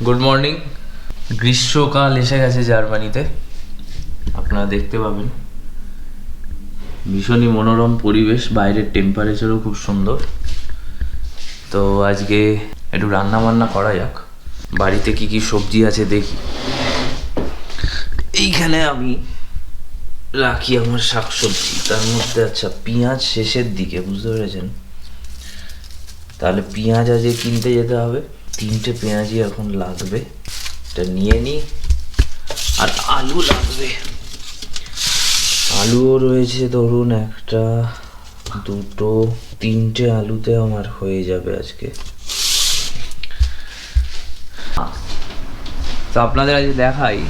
Good morning গ্রীষ্মকাল এসে গেছে জার্মানিতে। আপনারা দেখতে পাবেন। ভীষণই মনোরম পরিবেশ, বাইরের টেম্পারেচারও খুব সুন্দর। তো আজকে একটু রান্না বান্না করা যাক। বাড়িতে কি কি সবজি আছে দেখি। এইখানে আমি রাখি আমার শাকসবজি। তার মধ্যে আচ্ছা পেঁয়াজ শেষের দিকে, বুঝতে পেরেছেন? তাহলে পেঁয়াজ আজকে কিনতে যেতে হবে। তিনটে পেঁয়াজই এখন লাগবে। এটা নিয়ে নিই। আর আলু লাগবে। আলুও রয়েছে ধরুন একটা, দুটো, তিনটে আলুতে আমার হয়ে যাবে আজকে। তো আপনাদের আজ দেখাই।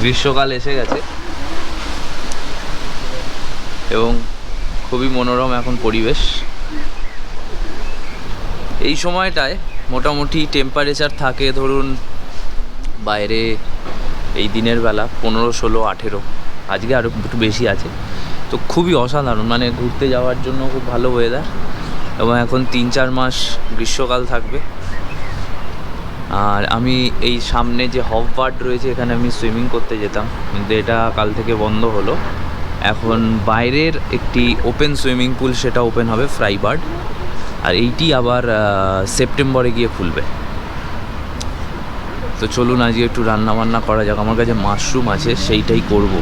গ্রীষ্মকাল এসে গেছে। এবং খুবই মনোরম এখন পরিবেশ। এই সময়টায় মোটামুটি টেম্পারেচার থাকে ধরুন বাইরে এই দিনের বেলা পনেরো, ষোলো, আঠেরো। আজকে আরও একটু বেশি আছে। তো খুবই অসাধারণ মানে ঘুরতে যাওয়ার জন্য খুব ভালো ওয়েদার এবং এখন তিন, চার মাস গ্রীষ্মকাল থাকবে। আর আমি এই সামনে যে হফ বার্ড রয়েছে, এখানে আমি সুইমিং করতে যেতাম। কিন্তু এটা কাল থেকে বন্ধ হলো। এখন বাইরের একটি ওপেন সুইমিং পুল সেটা ওপেন হবে ফ্রাই বার্ড আর এইটি আবার সেপ্টেম্বরে গিয়ে খুলবে। তো চলুন আজকে একটু রান্না বান্না করা যাক। আমার কাছে মাশরুম আছে সেইটাই করব।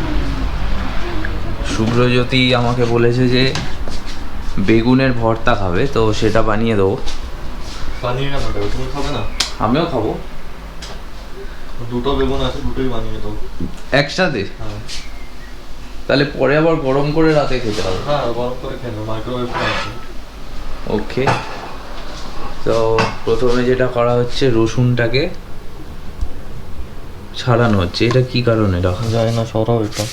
শুভ্রজ্যোতি আমাকে বলেছে যে বেগুনের ভর্তা খাবে তো সেটা বানিয়ে দেবো। বানিয়ে কেন তুমি খাবে না? আমিও খাব। দুটো বেগুন আছে দুটোই বানিয়ে দেবো। একসাথে? হ্যাঁ। তাহলে পরে আবার গরম করে রাতে খেতে হবে। হ্যাঁ গরম করে নেব মাইক্রোওয়েভ আছে। ওকে। তো প্রথমে যেটা করা হচ্ছে, রসুনটাকে ছাড়ানো হচ্ছে। এটা কি কারণে? রাখা যায় না, সরাও এটা।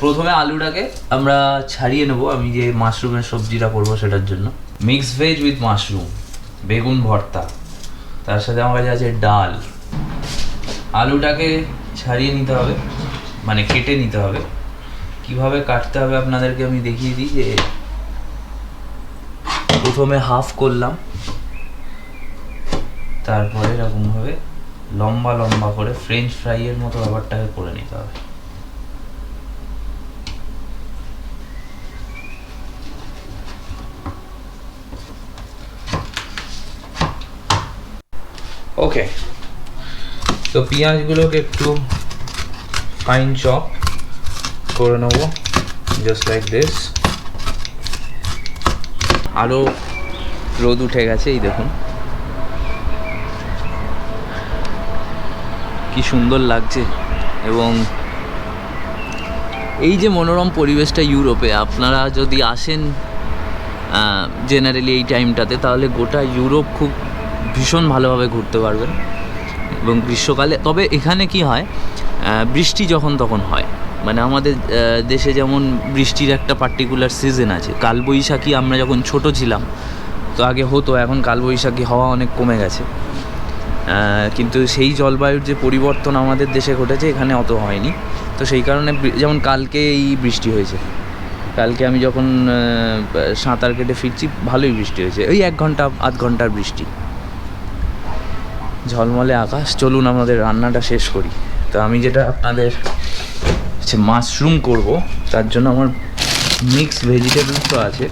প্রথমে আলুটাকে আমরা ছাড়িয়ে নেব। আমি যে মাশরুমের সবজিটা করব সেটার জন্য। মিক্স ভেজ উইথ মাশরুম বেগুন ভর্তা, তার সাথে আমার কাছে আছে ডাল। আলুটাকে ছাড়িয়ে নিতে হবে মানে কেটে নিতে হবে। কীভাবে কাটতে হবে আপনাদেরকে আমি দেখিয়ে দিই যে প্রথমে হাফ করলাম। তারপরে এরকমভাবে লম্বা লম্বা করে ফ্রেঞ্চ ফ্রাইয়ের মতো ব্যাপারটাকে করে নিতে হবে। ওকে তো পেঁয়াজগুলোকে একটু ফাইন চপ করে নেব জাস্ট লাইক দিস আরও রোদ উঠে গেছে, এই দেখুন। কি সুন্দর লাগছে। এবং এই যে মনোরম পরিবেশটা ইউরোপে, আপনারা যদি আসেন জেনারেলি এই টাইমটাতে তাহলে গোটা ইউরোপ খুব ভীষণ ভালোভাবে ঘুরতে পারবেন এবং গ্রীষ্মকালে, তবে এখানে কি হয় বৃষ্টি যখন তখন হয়। মানে আমাদের দেশে যেমন বৃষ্টির একটা পার্টিকুলার সিজন আছে, কালবৈশাখী আমরা যখন ছোট ছিলাম, তো আগে হতো, এখন কালবৈশাখী হওয়া অনেক কমে গেছে। কিন্তু সেই জলবায়ুর যে পরিবর্তন আমাদের দেশে ঘটেছে, এখানে অত হয়নি। তো সেই কারণে যেমন কালকে এই বৃষ্টি হয়েছে। কালকে আমি যখন সাঁতার কেটে ফিরছি, ভালোই বৃষ্টি হয়েছে। ওই এক ঘণ্টা, আধ ঘণ্টার বৃষ্টি। ঝলমলে আকাশ, চলুন আমাদের রান্নাটা শেষ করি। তো আমি যেটা আপনাদের হচ্ছে মাশরুম করব, তার জন্য আমার মিক্স ভেজিটেবলস তো আছে।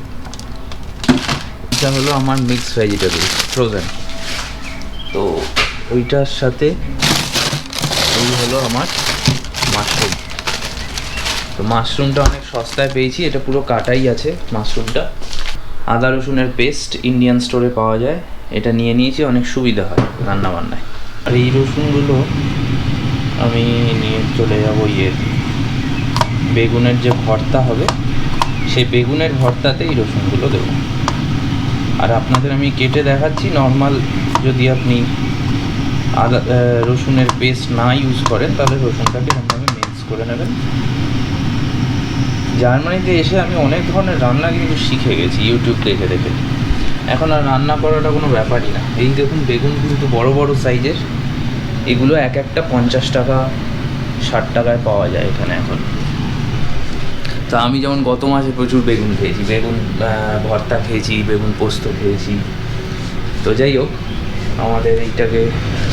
এটা হলো আমার মিক্স ভেজিটেবল ফ্রোজেন তো ওইটার সাথে এই হলো আমার মাশরুম তো মাশরুমটা অনেক সস্তায় পেয়েছি, এটা পুরো কাটাই আছে মাশরুমটা আদা রসুনের পেস্ট ইন্ডিয়ান স্টোরে পাওয়া যায়। এটা নিয়ে নিয়েছি, অনেক সুবিধা হয় রান্না বান্নায় আর এই রসুনগুলো আমি নিয়ে চলে যাব ইয়ে বেগুনের যে ভর্তা হবে, সেই বেগুনের ভর্তাতে এই রসুনগুলো দেবো। আর আপনাদের আমি কেটে দেখাচ্ছি নর্মাল যদি আপনি আদা রসুনের পেস্ট না ইউজ করেন, তাহলে রসুনটাকে এরকমভাবে মিক্স করে নেবেন। জার্মানিতে এসে আমি অনেক ধরনের রান্না কিন্তু শিখে গেছি, ইউটিউব দেখে দেখে। এখন আর রান্না করাটা কোনো ব্যাপারই না। এই দেখুন, বেগুন কিন্তু বড় বড় সাইজের। এগুলো এক একটা পঞ্চাশ টাকা, ষাট টাকায় পাওয়া যায় এখানে এখন। তা আমি যেমন গত মাসে প্রচুর বেগুন খেয়েছি, বেগুন ভর্তা খেয়েছি, বেগুন পোস্ত খেয়েছি। তো যাই হোক, আমাদের এইটাকে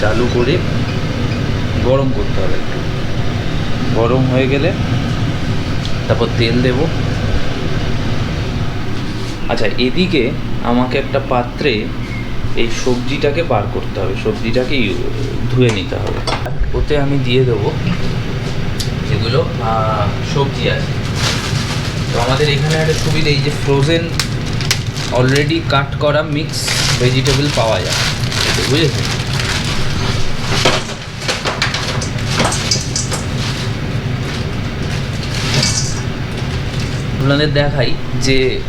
চালু করে গরম করতে হবে একটু। গরম হয়ে গেলে তারপর তেল দেব। আচ্ছা এদিকে আমাকে একটা পাত্রে এই সবজিটাকে বার করতে হবে সবজিটাকে ধুয়ে নিতে হবে। ওতে আমি দিয়ে দেবো যেগুলো সবজি আছে। তো আমাদের এখানে একটা সুবিধা, এই যে ফ্রোজেন অলরেডি কাট করা মিক্স ভেজিটেবল পাওয়া যায়। বুঝেছেন? আপনাদের দেখাই যে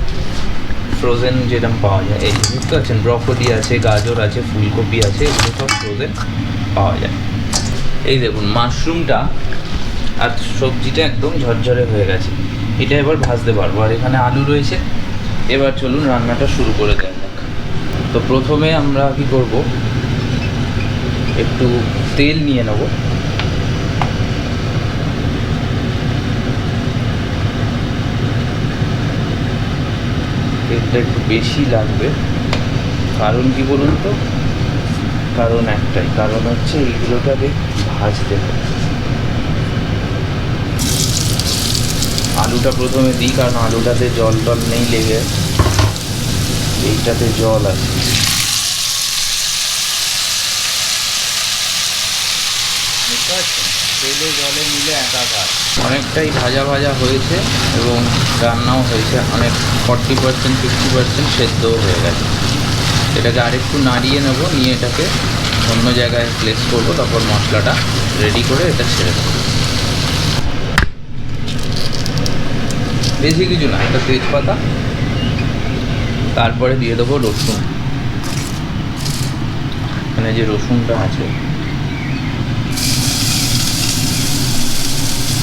ফ্রোজেন যেরকম পাওয়া যায়। এই বুঝতে পারছেন ব্রকলি আছে, গাজর আছে, ফুলকপি আছে, এগুলো সব ফ্রোজেন পাওয়া যায়। এই দেখুন মাশরুমটা আর সবজিটা একদম ঝরঝরে হয়ে গেছে। এটা এবার ভাজতে পারব। আর এখানে আলু রয়েছে। এবার চলুন রান্নাটা শুরু করে দেওয়া যাক। তো প্রথমে আমরা কি করব? একটু তেল নিয়ে নেব। তেলটা একটু বেশি লাগবে। কারণ কি বলুন তো? কারণ একটাই, কারণ হচ্ছে এইগুলোটাকে ভাজতে হবে। আলুটা প্রথমে দিই, কারণ আলুটাতে জল টল নেই লেগে। এইটাতে জল আছে। বুঝতে পারছেন? তেলে জলে মিলে একাকার। অনেকটাই ভাজা ভাজা হয়েছে এবং রান্নাও হয়েছে। অনেক ফর্টি পার্সেন্ট, ফিফটি পার্সেন্ট সেদ্ধও হয়ে গেছে। এটাকে আরেকটু নাড়িয়ে নেব, নিয়ে এটাকে অন্য জায়গায় প্লেস করব, তারপর মশলাটা রেডি করে এটা ছেড়ে দেবো। বেশি কিছু না, একটা তেজপাতা, তারপরে দিয়ে দেবো রসুন। এখানে যে রসুনটা আছে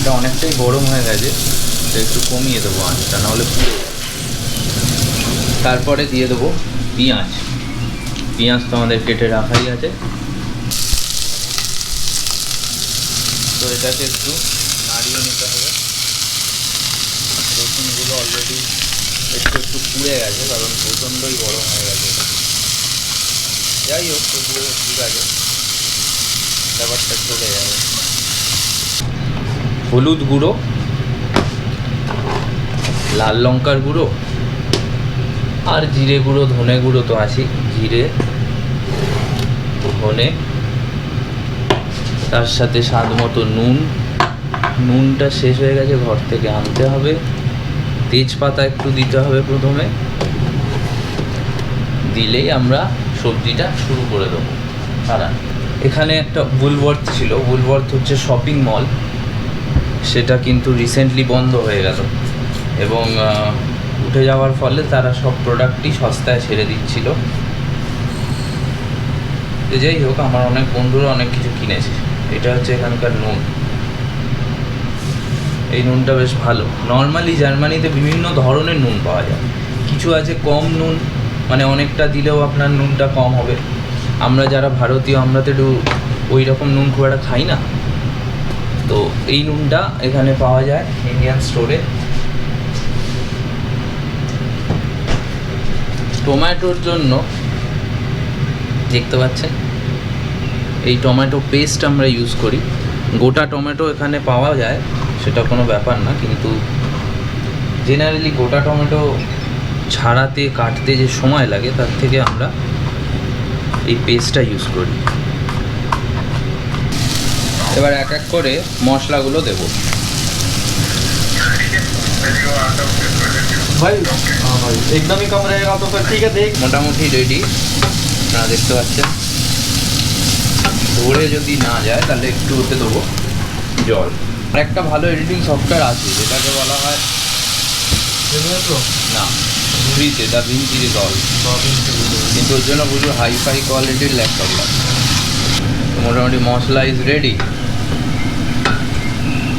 এটা অনেকটাই গরম হয়ে গেছে এটা একটু কমিয়ে দেবো আঁচটা, নাহলে পুড়ে তারপরে দিয়ে দেবো পেঁয়াজ। পেঁয়াজ তো আমাদের কেটে রাখাই আছে। তো এটাকে একটু নাড়িয়ে নিতে হবে। রসুনগুলো অলরেডি একটু একটু পুড়ে গেছে, কারণ প্রচণ্ডই গরম হয়ে গেছে যাই হোক, তবুও ঠিক আছে। ব্যাপারটা চলে যাবে। হলুদ গুঁড়ো, লাল লঙ্কার গুঁড়ো, আর জিরে গুঁড়ো, ধনে গুঁড়ো তো আছেই, জিরে, ধনে, তার সাথে স্বাদ মতো নুন। নুনটা শেষ হয়ে গেছে, ঘর থেকে আনতে হবে। তেজপাতা একটু দিতে হবে প্রথমে। দিলেই আমরা সবজিটা শুরু করে দেবো। তারা এখানে একটা বুলওয়ার্থ ছিল। বুলওয়ার্থ হচ্ছে শপিং মল সেটা কিন্তু রিসেন্টলি বন্ধ হয়ে গেল। এবং উঠে যাওয়ার ফলে তারা সব প্রোডাক্টই সস্তায় ছেড়ে দিচ্ছিল। তো যাই হোক, আমার অনেক বন্ধুরা অনেক কিছু কিনেছে। এটা হচ্ছে এখানকার নুন। এই নুনটা বেশ ভালো। নর্মালি জার্মানিতে বিভিন্ন ধরনের নুন পাওয়া যায়। কিছু আছে কম নুন মানে অনেকটা দিলেও আপনার নুনটা কম হবে। আমরা যারা ভারতীয়, আমরা তো একটু ওই রকম নুন খুব একটা খাই না। তো এই নুনটা এখানে পাওয়া যায় ইন্ডিয়ান স্টোরে টমেটোর জন্য, দেখতে পাচ্ছেন, এই টমেটো পেস্ট আমরা ইউজ করি। গোটা টমেটো এখানে পাওয়া যায়, সেটা কোনো ব্যাপার না, কিন্তু জেনারেলি গোটা টমেটো ছাড়াতে, কাটতে যে সময় লাগে, তার থেকে আমরা এই পেস্টটা ইউজ করি। এবার এক এক করে মশলাগুলো দেব। হ্যাঁ একদমই কম রেগা তো ঠিক আছে মোটামুটি রেডি না দেখতে পাচ্ছেন। ধরে যদি না যায় তাহলে একটু ওতে দেবো জল। আর একটা ভালো এডিটিং সফটওয়্যার আছে যেটাকে বলা হয় না ফ্রিতে দা ভিঞ্চির কল কিন্তু ওর জন্য প্রচুর হাইফাই কোয়ালিটির ল্যাপটপ লাগবে মোটামুটি মশলা ইজ রেডি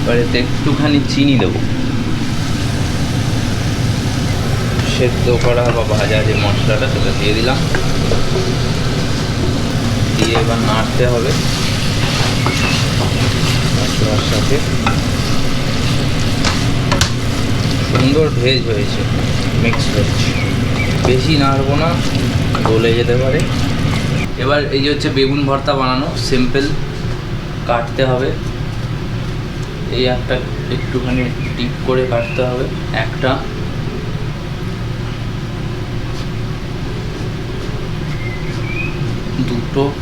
এবার এতে একটুখানি চিনি দেবো। সেদ্ধ করা বা ভাজা যে মশলাটা, সেটা দিয়ে দিলাম। দিয়ে এবার নাড়তে হবে। মশলার সাথে। সুন্দর ভেজ হয়েছে মিক্স ভেজ বেশি নাড়বো না, গলে যেতে পারে। এবার এই যে হচ্ছে বেগুন ভর্তা বানানো সিম্পল কাটতে হবে। এই একটা একটুখানি টিপ করে কাটতে হবে, একটা। দুটো।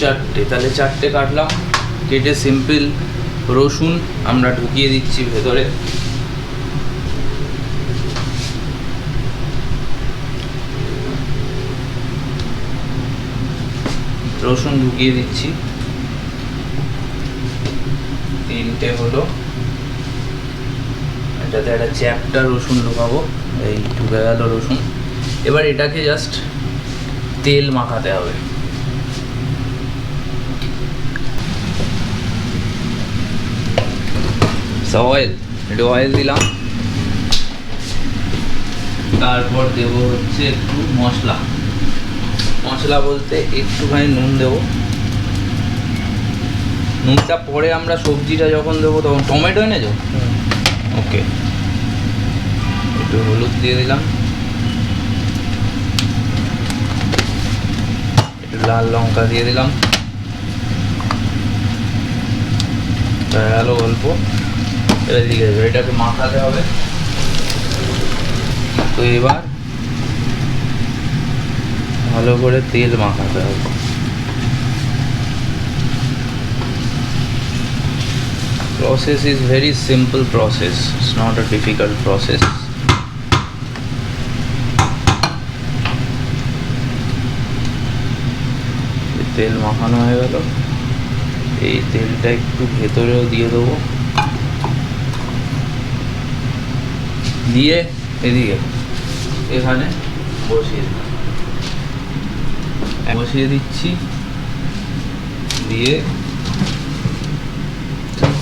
চারটে, তাহলে চারটে কাটলাম। কেটে সিম্পল রসুন আমরা ঢুকিয়ে দিচ্ছি ভেতরে। রসুন ঢুকিয়ে দিচ্ছি। তিনটে হলো। এটাতে একটা চ্যাপটা রসুন ঢোকাবো এই ঢুকে গেল রসুন। এবার এটাকে জাস্ট তেল মাখাতে হবে। অয়েল একটু অয়েল দিলাম। তারপর দেব হচ্ছে একটু মশলা। মশলা বলতে একটুখানি নুন দেবো। নুনটা পরে আমরা সবজিটা যখন দেবো তখন টমেটো এনেছো? ওকে। একটু হলুদ দিয়ে দিলাম। একটু লাল লঙ্কা দিয়ে দিলাম। গেল অল্প। এবার দিকে দেবে এটাকে মাখাতে হবে। তো এবার ভালো করে তেল মাখাতে হবে। Process is very simple process it's not a difficult process তেল মাখানো হয়ে গেল এই তেলটা একটু ভেতরেও দিয়ে দেবো দিয়ে এদিকে এখানে বসিয়ে দিলাম বসিয়ে দিচ্ছি দিয়ে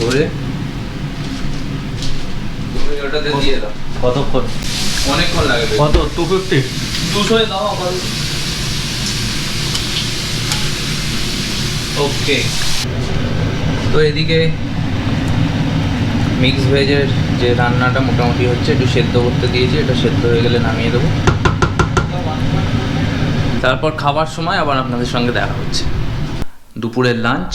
করে ওটাতে দিয়ে দাও। কতক্ষণ? অনেকক্ষণ লাগে কত? টু ফিফটি দুশো দাও ওকে তো এদিকে মিক্স ভেজের যে রান্নাটা মোটামুটি হচ্ছে একটু সেদ্ধ করতে দিয়েছি এটা সেদ্ধ হয়ে গেলে নামিয়ে দেবো। তারপর খাবার সময় আবার আপনাদের সঙ্গে দেখা হচ্ছে। দুপুরের লাঞ্চ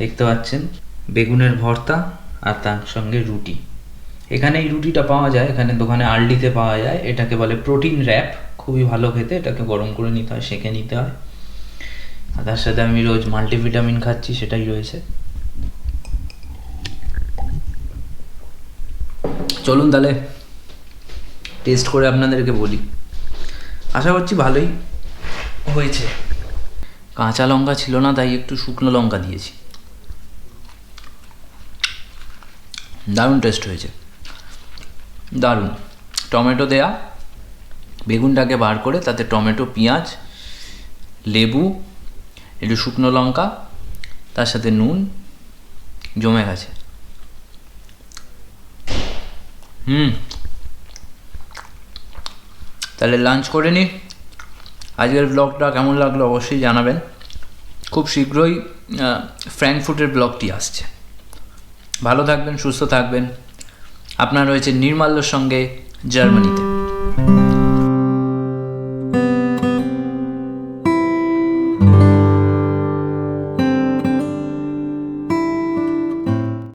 দেখতে পাচ্ছেন। বেগুনের ভর্তা আর তার সঙ্গে রুটি। এখানে এই রুটিটা পাওয়া যায়, এখানে দোকানে আলডিতে পাওয়া যায়। এটাকে বলে প্রোটিন র্যাপ, খুবই ভালো খেতে, এটাকে গরম করে নিতে হয়, সেঁকে নিতে হয়। আর তার সাথে আমি রোজ মাল্টিভিটামিন খাচ্ছি, সেটাই রয়েছে। চলুন তাহলে টেস্ট করে আপনাদেরকে বলি। আশা করছি ভালোই হয়েছে। কাঁচা লঙ্কা ছিল না, তাই একটু শুকনো লঙ্কা দিয়েছি। দারুণ টেস্ট হয়েছে। দারুণ। টমেটো দেয়া, বেগুনটাকে বার করে তাতে টমেটো, পেঁয়াজ, লেবু, একটু শুকনো লঙ্কা, তার সাথে নুন, জমে গেছে। হুম। তাহলে লাঞ্চ করে নি। আজকের ব্লগটা কেমন লাগল অবশ্যই জানাবেন। খুব শীঘ্রই ফ্র্যাঙ্কফুটের ব্লগটি আসছে। ভালো থাকবেন সুস্থ থাকবেন। আপনার রয়েছে নির্মাল্যর সঙ্গে জার্মানিতে।